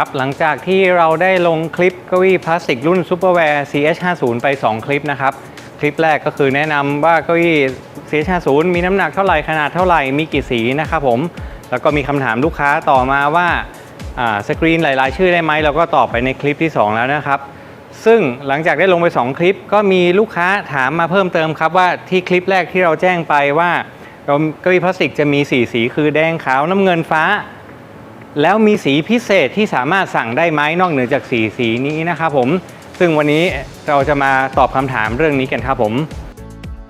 ครับหลังจากที่เราได้ลงคลิปเก้าอี้พลาสติกรุ่น Superwear CH50 ไป 2 คลิปนะครับ คลิปแรกก็คือแนะนำว่าเก้าอี้ CH50 มีน้ำหนักเท่าไหร่ขนาดเท่าไหร่มีกี่สีนะครับผม แล้วก็มีคำถามลูกค้าต่อมาว่าสกรีนหลาย ๆ ชื่อได้ไหมเราก็ตอบไปในคลิปที่ 2 แล้วนะครับ ซึ่งหลังจากได้ลงไป 2 คลิป ก็มีลูกค้าถามมาเพิ่มเติมครับว่าที่คลิปแรกที่เราแจ้งไปว่าเราเก้าอี้พลาสติกจะมีสีสีคือแดงขาวน้ำเงินฟ้า แล้วมีสีพิเศษที่สามารถสั่งได้ไหมนอกเหนือจากสีสีนี้นะครับผม ซึ่งวันนี้เราจะมาตอบคำถามเรื่องนี้กันครับผม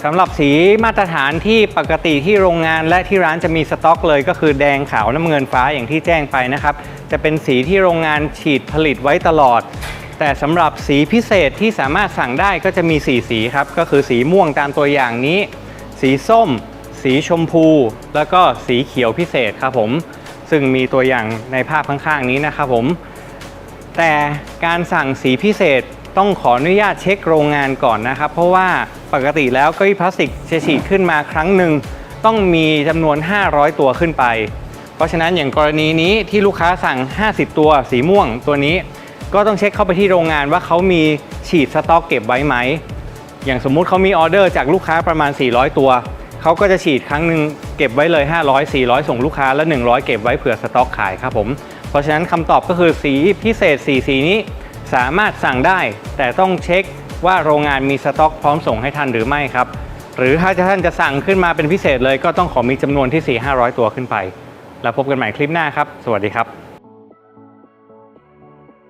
สำหรับสีมาตรฐานที่ปกติที่โรงงานและที่ร้านจะมีสต็อกเลยก็คือแดงขาวน้ำเงินฟ้าอย่างที่แจ้งไปนะครับ จะเป็นสีที่โรงงานฉีดผลิตไว้ตลอด แต่สำหรับสีพิเศษที่สามารถสั่งได้ก็จะมี 4 สีครับ ก็คือสีม่วงตามตัวอย่างนี้ สีส้ม สีชมพู แล้วก็สีเขียวพิเศษครับผม ซึ่งมีตัวอย่างในภาพข้างๆนี้นะครับผม แต่การสั่งสีพิเศษต้องขออนุญาตเช็คโรงงานก่อนนะครับ เพราะว่าปกติแล้วเก้าอี้พลาสติกจะฉีดขึ้นมาครั้งหนึ่งต้องมีจำนวน 500 ตัวขึ้นไป เพราะฉะนั้นอย่างกรณีนี้ที่ลูกค้าสั่ง 50 ตัวสีม่วงตัวนี้ ก็ต้องเช็คเข้าไปที่โรงงานว่าเขามีฉีดสต็อกเก็บไว้ไหม อย่างสมมุติเขามีออเดอร์จากลูกค้าประมาณ 400 ตัว เขาก็จะฉีดครั้งหนึ่งเก็บไว้เลย 500 400 ส่งลูกค้าแล้ว100 เก็บไว้เผื่อสต็อกขายครับผม เพราะฉะนั้นคำตอบก็คือสีพิเศษ 4 สีนี้สามารถสั่งได้ แต่ต้องเช็คว่าโรงงานมีสต็อกพร้อมส่งให้ท่านหรือไม่ครับ หรือถ้าท่านจะสั่งขึ้นมาเป็นพิเศษเลยก็ต้องขอมีจำนวนที่ 4 500 ตัวขึ้นไป แล้วพบกันใหม่คลิปหน้าครับ สวัสดีครับ